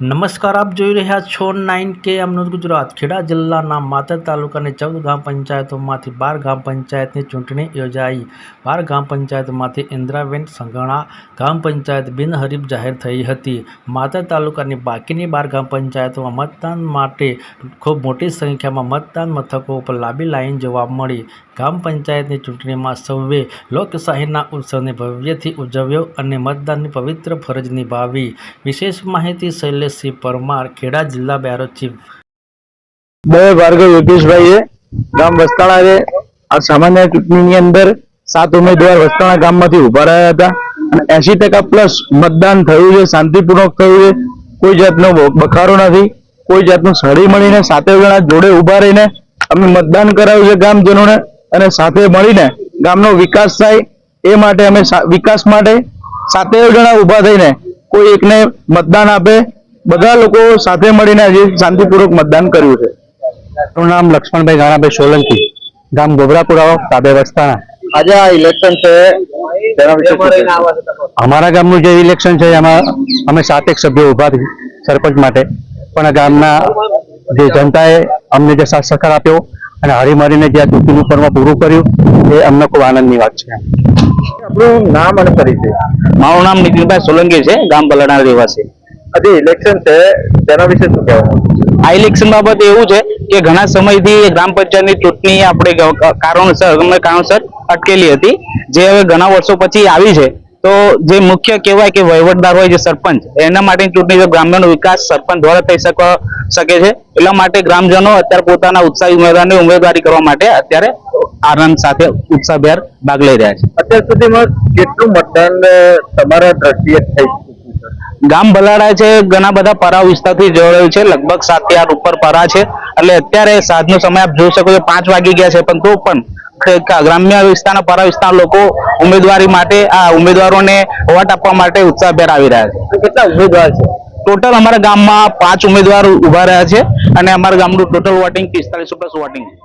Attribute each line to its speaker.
Speaker 1: નમસ્કાર, આપ જોઈ રહ્યા છો નાઇન કે. અમનોદ ગુજરાત. ખેડા જિલ્લાના માતર તાલુકાની ચૌદ ગામ પંચાયતોમાંથી બાર ગામ પંચાયતની ચૂંટણી યોજાઈ. બાર ગામ પંચાયતમાંથી ઇન્દ્રાબેન સંઘણા ગ્રામ પંચાયત બિનહરીફ જાહેર થઈ હતી. માતર તાલુકાની બાકીની બાર ગામ પંચાયતોમાં મતદાન માટે ખૂબ મોટી સંખ્યામાં મતદાન મથકો ઉપર લાંબી લાઈન જોવા મળી. ગામ પંચાયતની ચૂંટણીમાં સૌએ લોકશાહીના ઉત્સવને ભવ્યથી ઉજવ્યો અને મતદાનની પવિત્ર ફરજ નિભાવી. વિશેષ માહિતી શૈલેષસિંહ પરમાર ખેડા જિલ્લા બેરો ચીફ
Speaker 2: બે ભાર્ગવ યોગેશભાઈએ ગામ વસ્તાણા છે. આ સામાન્ય ચૂંટણીની અંદર સાત ઉમેદવાર વસ્તાણા ગામમાંથી ઊભા રહ્યા હતા અને એસી ટકા પ્લસ મતદાન થયું છે, શાંતિપૂર્વક થયું છે. કોઈ જાતનો બખારો નથી. કોઈ જાતનું સળી મળીને સાતે જણા જોડે ઊભા રહીને અમે મતદાન કરાવ્યું છે ગામજનોને અને સાથે મળીને ગામનો વિકાસ થાય એ માટે અમે વિકાસ માટે સાતે જણા ઊભા થઈને કોઈ એકને મતદાન આપે બધા લોકો સાથે મળીને આજે શાંતિપૂર્વક મતદાન કર્યું છે. મારું નામ લક્ષ્મણભાઈ ગાણાભાઈ સોલંકી ગામ ગોબરાપુરા તાબે વસ્તાણા. આજે આ ઇલેક્શન છે તેના વિશે અમારા ગામનું જે ઇલેક્શન છે એમાં અમે સાતેક સભ્યો ઊભા થઈ સરપંચ માટે. પણ ગામના જે જનતાએ અમને જે સાથ સહકાર આપ્યો અને હરીમરીને જે આ ચૂંટણીનું પર્વ પૂરું કર્યું એ અમને ખૂબ આનંદની વાત છે. આપણું નામ અને પરિચય?
Speaker 3: મારું નામ નિતિનભાઈ સોલંકી છે ગામ બલાડા રહેવાસી.
Speaker 2: આજે ઇલેક્શન છે તેના વિશે શું કહેવાનું
Speaker 3: આ ઇલેક્શન બાબત એવું છે કે ઘણા સમયથી ગ્રામ પંચાયતની ચૂંટણી આપણે કારણોસર ગમે કારણોસર અટકેલી હતી. જે હવે ઘણા વર્ષો પછી આવી છે. તો જે મુખ્ય કહેવાય કે વહીવટદાર હોય જે સરપંચ એના માટેની ચૂંટણી જો ગ્રામ્યનો વિકાસ સરપંચ દ્વારા થઈ શકવા શકે છે એટલા માટે ગ્રામજનો અત્યારે પોતાના ઉત્સાહી ઉમેદવારની ઉમેદવારી કરવા માટે અત્યારે આનંદ સાથે ઉત્સાહભેર ભાગ લઈ રહ્યા છે.
Speaker 2: અત્યાર સુધીમાં કેટલું મતદાન તમારા દ્રષ્ટિએ થઈ?
Speaker 3: ગામ ભલાડા છે ઘણા બધા પરા વિસ્તારથી જોડાયું છે લગભગ સાતથી આઠ ઉપર પરા છે. એટલે અત્યારે સાંજનો સમય આપ જોઈ શકો છો પાંચ વાગી ગયા છે પણ તો પણ ગ્રામ્ય વિસ્તારના પરા વિસ્તાર લોકો ઉમેદવારી માટે આ ઉમેદવારોને વોટ આપવા માટે ઉત્સાહભેર આવી રહ્યા છે.
Speaker 2: કેટલા ઉમેદવાર છે?
Speaker 3: ટોટલ અમારા ગામમાં પાંચ ઉમેદવાર ઊભા રહ્યા છે અને અમારા ગામનું ટોટલ વોટિંગ પિસ્તાલીસો પ્લસ વોટિંગ છે.